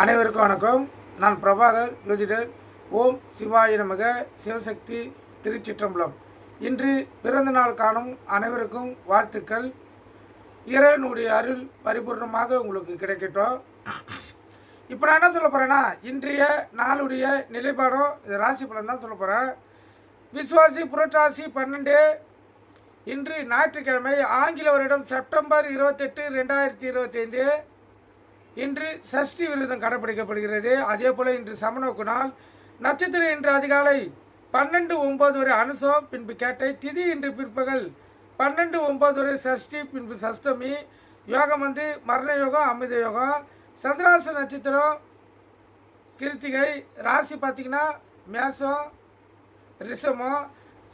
அனைவருக்கும் வணக்கம். நான் பிரபாகர் ஜோதிடர். ஓம் சிவாய நமக. சிவசக்தி திருச்சிற்றம்பலம். இன்று பிறந்த நாள் காணும் அனைவருக்கும் வாழ்த்துக்கள். இறைவனுடைய அருள் பரிபூர்ணமாக உங்களுக்கு கிடைக்கட்டும். இப்போ நான் என்ன சொல்ல போகிறேன்னா இன்றைய நாளுடைய நிலைப்பாடும் இது ராசி பலன் தான் சொல்ல போகிறேன் விஸ்வாசி புரட்டாசி பன்னெண்டு. இன்று ஞாயிற்றுக்கிழமை ஆங்கில வருடம் செப்டம்பர் இருபத்தெட்டு ரெண்டாயிரத்தி இருபத்தைந்து. இன்று சஷ்டி விரதம் கடைப்பிடிக்கப்படுகிறது அதே போல் இன்று சமநோக்கு நாள். நட்சத்திரம் இன்று அதிகாலை பன்னெண்டு ஒம்பது வரை அனுசம் பின்பு கேட்டை திதி இன்று பிற்பகல் பன்னெண்டு ஒம்பது வரை சஷ்டி பின்பு சஷ்டமி. யோகம் வந்து மரண யோகம் அமிர்த யோகம். சந்திராச நட்சத்திரம் கிருத்திகை ராசி பார்த்திங்கன்னா மேசம் ரிஷமம்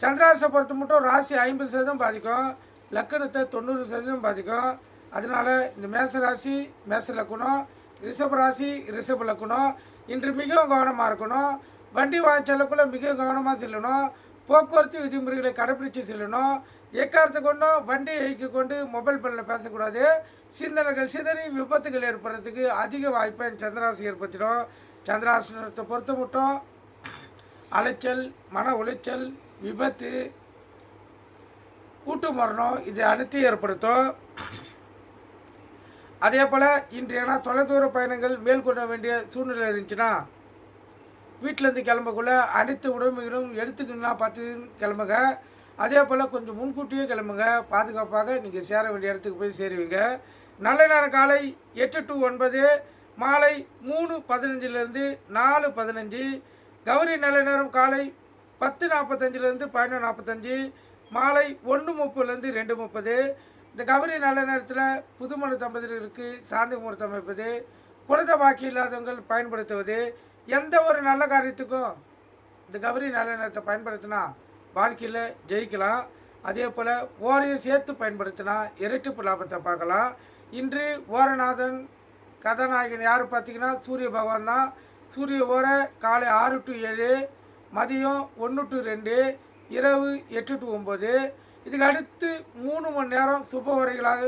சந்திராசை பொறுத்த மட்டும் ராசி ஐம்பது சதவீதம் பாதிக்கும். லக்கணத்தை தொண்ணூறு சதவீதம் பாதிக்கும். அதனால் இந்த மேச ராசி மேச லக்குணம் ரிஷப ராசி ரிஷப லக்குணம் இன்று மிகவும் கவனமாக இருக்கணும். வண்டி வாய்ச்சலுக்குள்ளே மிக கவனமாக செல்லணும். போக்குவரத்து விதிமுறைகளை கடைப்பிடித்து செல்லணும். எக்காரத்தை கொண்டும் வண்டியை இயக்கி கொண்டு மொபைல் ஃபோனில் பேசக்கூடாது. சிந்தனைகள் சிதறி விபத்துகள் ஏற்படுறதுக்கு அதிக வாய்ப்பை சந்திராசி ஏற்படுத்திடும். சந்திராசனத்தை பொறுத்த மட்டும் அலைச்சல் மன உளைச்சல் விபத்து கூட்டு மரணம் இது அனைத்தையும் ஏற்படுத்தும். அதே போல் இன்று ஏன்னா தொலைதூர பயணங்கள் மேற்கொள்ள வேண்டிய சூழ்நிலை இருந்துச்சுன்னா வீட்டிலேருந்து கிளம்பக்குள்ள அனைத்து உடமைகளும் எடுத்துக்கணும்னா பார்த்து கிளம்புங்க. அதே போல் கொஞ்சம் முன்கூட்டியே கிளம்புங்க. பாதுகாப்பாக நீங்கள் சேர வேண்டிய இடத்துக்கு போய் சேருவீங்க. நல்ல நேரம் காலை எட்டு டு ஒன்பது மாலை மூணு பதினஞ்சிலேருந்து நாலு பதினஞ்சு கௌரி நல்ல நேரம் காலை பத்து நாற்பத்தஞ்சிலேருந்து பதினொன்று நாற்பத்தஞ்சு மாலை ஒன்று முப்பதுலேருந்து ரெண்டு முப்பது இந்த கௌரி நல்ல நேரத்தில் புதுமண தம்பதியர்களுக்கு சாந்தி முகூர்த்தம் அமைப்பது குழந்தை பாக்கி இல்லாதவங்கள் பயன்படுத்துவது எந்த ஒரு நல்ல காரியத்துக்கும் இந்த கவரி நல்ல நேரத்தை பயன்படுத்தினா வாழ்க்கையில் ஜெயிக்கலாம். அதே போல் ஓரையும் சேர்த்து பயன்படுத்தினா இரட்டிப்பு லாபத்தை பார்க்கலாம். இன்று ஓரநாதன் கதாநாயகன் யார் பார்த்தீங்கன்னா சூரிய பகவான் தான். சூரிய ஓர காலை ஆறு டு ஏழு மதியம் ஒன்று டு ரெண்டு இரவு எட்டு டு ஒம்பது இதுக்கு அடுத்து மூணு மணி நேரம் சுப உரைகளாக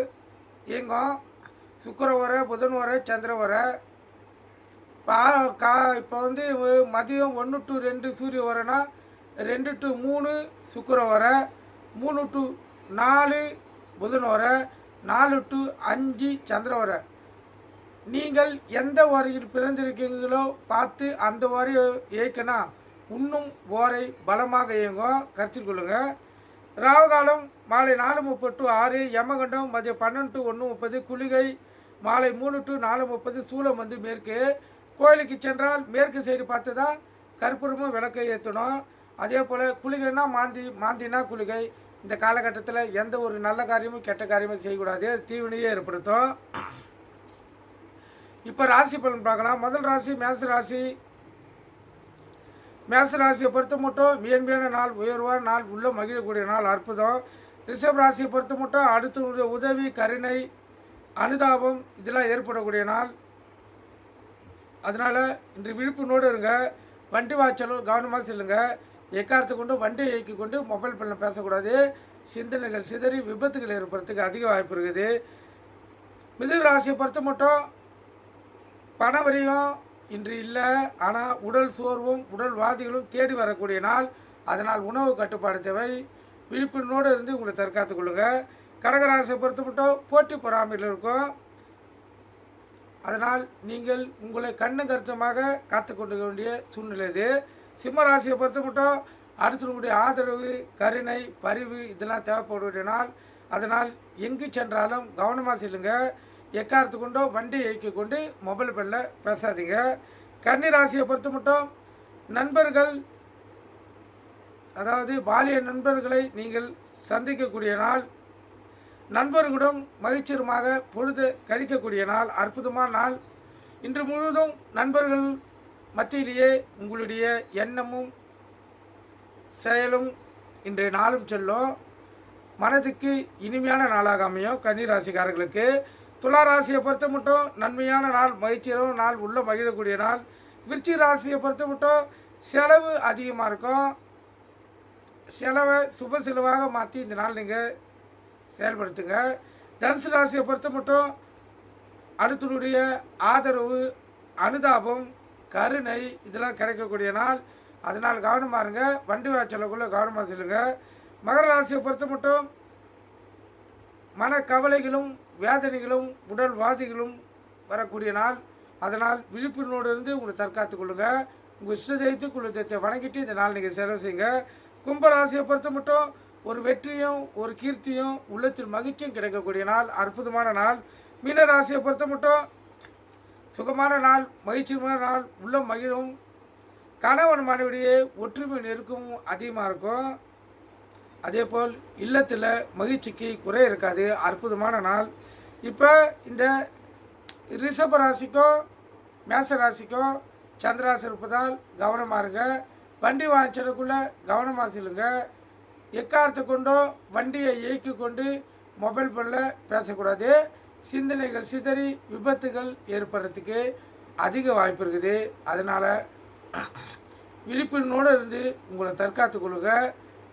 இயங்கும். சுக்கர உரை புதன் உரை சந்திர உரை. பா கா இப்போ வந்து மதியம் ஒன்று டு ரெண்டு சூரிய உரைனா ரெண்டு டு மூணு சுக்கர உரை மூணு டு நாலு புதன் உரை நாலு டு அஞ்சு சந்திர உரை. நீங்கள் எந்த வாரியில் பிறந்திருக்கீங்களோ பார்த்து அந்த வாரியை இயக்கினா இன்னும் ஓரை பலமாக இயங்கும். கருத்தில் கொள்ளுங்கள் ராவுகாலம் மாலை நாலு முப்பது டு ஆறு யமகண்டம் மதியம் பன்னெண்டு டு ஒன்று முப்பது குளிகை மாலை மூணு டு நாலு முப்பது சூளம் வந்து மேற்கு. கோயிலுக்கு சென்றால் மேற்கு சைடு பார்த்து தான் கற்பூரமும் விளக்கை ஏற்றணும். அதே போல் குளிகைன்னா மாந்தி மாந்தினா குளிகை. இந்த காலகட்டத்தில் எந்த ஒரு நல்ல காரியமும் கெட்ட காரியமும் செய்யக்கூடாது. தீவினையே ஏற்படுத்தும். இப்போ ராசி பலன் பார்க்கலாம். முதல் ராசி மேச ராசி. மேசராசியை பொறுத்த மட்டும் மேன்மையான நாள் உயர்வான நாள் உள்ள மகிழக்கூடிய நாள் அற்புதம். ரிஷப் ராசியை பொறுத்த மட்டும் அடுத்தவனுடைய உதவி கருணை அனுதாபம் இதெல்லாம் ஏற்படக்கூடிய நாள். அதனால் இன்று விழிப்புணோடு இருங்க. வண்டி வாய்ச்சலும் கவனமாக செல்லுங்க. எக்காரத்தை கொண்டு வண்டியை இயக்கி கொண்டு மொபைல் ஃபோனில் பேசக்கூடாது. சிந்தனைகள் சிதறி விபத்துகள் ஏற்படுறதுக்கு அதிக வாய்ப்பு இருக்குது. மிதுன ராசியை பொறுத்த மட்டும் பணவரியும் இன்று இல்லை. ஆனால் உடல் சோர்வும் உடல் வாதிகளும் தேடி வரக்கூடிய நாள். அதனால் உணவு கட்டுப்பாடு தேவை. விழிப்புணோடு இருந்து உங்களை தற்காத்துக் கொள்ளுங்கள் கடகராசியை பொறுத்து மட்டும் போட்டி பொறாமையில் இருக்கும். அதனால் நீங்கள் உங்களை கண்ணு கருத்தமாக காத்து கொண்டு வேண்டிய சூழ்நிலை இது. சிம்மராசியை பொறுத்து மட்டும் அடுத்தவங்களுடைய ஆதரவு கருணை பரிவு இதெல்லாம் தேவைப்படக்கூடிய நாள். அதனால் எங்கு சென்றாலும் கவனமாக செல்லுங்கள் எக்காரத்து கொண்டோ வண்டி இயக்கி கொண்டு மொபைல் பெல்ல பேசாதீங்க. கன்னி ராசியை பொறுத்து மட்டும் நண்பர்கள் அதாவது பாலிய நண்பர்களை நீங்கள் சந்திக்கக்கூடிய நாள் நண்பர்களுடன் மகிழ்ச்சியமாக பொழுது கழிக்கக்கூடிய நாள் அற்புதமான நாள். இன்று முழுவதும் நண்பர்கள் மத்தியிலேயே உங்களுடைய எண்ணமும் செயலும் இன்றைய நாளும் செல்லும். மனதுக்கு இனிமையான நாளாக அமையும் கன்னிராசிக்காரர்களுக்கு துலா ராசியை பொறுத்த மட்டும் நன்மையான நாள் மகிழ்ச்சியான நாள் உள்ள மகிழக்கூடிய நாள். விருச்சி ராசியை பொறுத்த மட்டும் செலவு அதிகமாக இருக்கும். செலவை சுப செலவாக மாற்றி இந்த நாள் நீங்கள் செயல்படுத்துங்க. தனுசு ராசியை பொறுத்த மட்டும் அடுத்தனுடைய ஆதரவு அனுதாபம் கருணை இதெல்லாம் கிடைக்கக்கூடிய நாள். அதனால் கவனமாக இருங்க. வண்டி வாய்ச்சலுக்குள்ளே கவனமாக செல்லுங்க. மகர ராசியை பொறுத்த மட்டும் மனக்கவலைகளும் வேதனைகளும் உடல் வாதிகளும் வரக்கூடிய நாள். அதனால் விழிப்புணர்வோடு இருந்து உங்களை தற்காத்துக் கொள்ளுங்க. உங்கள் இஷ்ட தெய்வத்து குல தெய்வத்தை வணங்கிட்டு இந்த நாள் நீங்கள் செலவு செய்யுங்க. கும்பராசியை பொறுத்த மட்டும் ஒரு வெற்றியும் ஒரு கீர்த்தியும் உள்ளத்தில் மகிழ்ச்சியும் கிடைக்கக்கூடிய நாள் அற்புதமான நாள். மீன ராசியை பொறுத்த மட்டும் சுகமான நாள் மகிழ்ச்சியமான நாள் உள்ள மகிழும். கணவன் மனைவிடையே ஒற்றுமை நெருக்கமும் அதிகமாக இருக்கும். அதே போல் இல்லத்தில் மகிழ்ச்சிக்கு குறை இருக்காது அற்புதமான நாள். இப்போ இந்த ரிஷப ராசிக்கும் மேச ராசிக்கும் சந்திராசி இருப்பதால் கவனமாக இருங்க. வண்டி வாங்கிச்சதுக்குள்ளே கவனமாக செல்லுங்க. எக்காரத்தை கொண்டோ வண்டியை இயக்கி கொண்டு மொபைல் ஃபோனில் பேசக்கூடாது. சிந்தனைகள் சிதறி விபத்துகள் ஏற்படுறதுக்கு அதிக வாய்ப்பு இருக்குது. அதனால் விழிப்புணோடு இருந்து உங்களை தற்காத்துக் கொள்ளுங்கள்